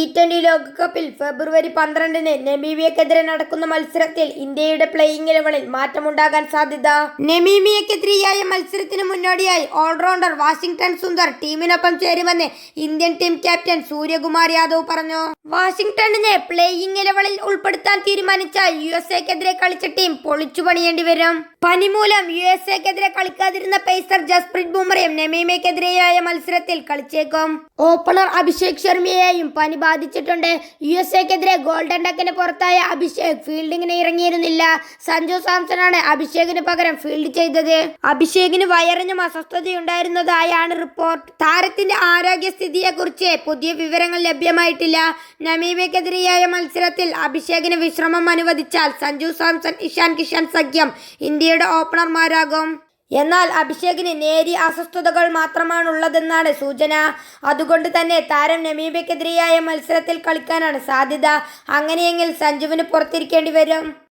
T twenty ലോകകപ്പിൽ ഫെബ്രുവരി പന്ത്രണ്ടിന് നെമീബിയക്കെതിരെ നടക്കുന്ന മത്സരത്തിൽ ഇന്ത്യയുടെ പ്ലേയിങ് ഇലവനിൽ മാറ്റമുണ്ടാകാൻ സാധ്യത. നെമീബിയക്കെതിരെയായ മത്സരത്തിന് മുന്നോടിയായി ഓൾറൗണ്ടർ വാഷിംഗ്ടൺ സുന്ദർ ടീമിനൊപ്പം ചേരുമെന്ന് Indian team captain Suryakumar Yadav പറഞ്ഞു. വാഷിംഗ്ടണിനെ പ്ലേയിങ് ഇലവനിൽ ഉൾപ്പെടുത്താൻ തീരുമാനിച്ച യു എസ് എക്കെതിരെ കളിച്ച ടീം പൊളിച്ചു പണിയേണ്ടി വരും. പനി മൂലം യു എസ് എക്കെതിരെ കളിക്കാതിരുന്ന പേസർ ജസ്പ്രീത് ബുംറയും നെമീമയ്ക്കെതിരെയായ മത്സരത്തിൽ കളിച്ചേക്കും. ഓപ്പണർ അഭിഷേക് ശർമ്മയെയും പനി ബാധിച്ചിട്ടുണ്ട്. യു എസ് എക്കെതിരെ ഗോൾഡൻ ഡക്കിന് പുറത്തായ അഭിഷേക് ഫീൽഡിങ്ങിന് ഇറങ്ങിയിരുന്നില്ല. സഞ്ജു സാംസണാണ് അഭിഷേകിന് പകരം ഫീൽഡ് ചെയ്തത്. അഭിഷേകിന് വയറിനും അസ്വസ്ഥതയുണ്ടായിരുന്നതായാണ് റിപ്പോർട്ട്. താരത്തിന്റെ ആരോഗ്യസ്ഥിതിയെക്കുറിച്ച് പുതിയ വിവരങ്ങൾ ലഭ്യമായിട്ടില്ല. നമീമയ്ക്കെതിരെയായ മത്സരത്തിൽ അഭിഷേകിന് വിശ്രമം അനുവദിച്ചാൽ സഞ്ജു സാംസൺ ഇഷാൻ കിഷാൻ സഖ്യം ഇന്ത്യയുടെ ഓപ്പണർമാരാകും. എന്നാൽ അഭിഷേകിന് നേരി അസ്വസ്ഥതകൾ മാത്രമാണുള്ളതെന്നാണ് സൂചന. അതുകൊണ്ട് തന്നെ താരം നമീബയ്ക്കെതിരെയായ മത്സരത്തിൽ കളിക്കാനാണ് സാധ്യത. അങ്ങനെയെങ്കിൽ സഞ്ജുവിന് പുറത്തിരിക്കേണ്ടി വരും.